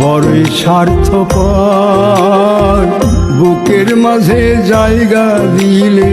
বড়ই স্বার্থপর বুকের মাঝে জায়গা দিলে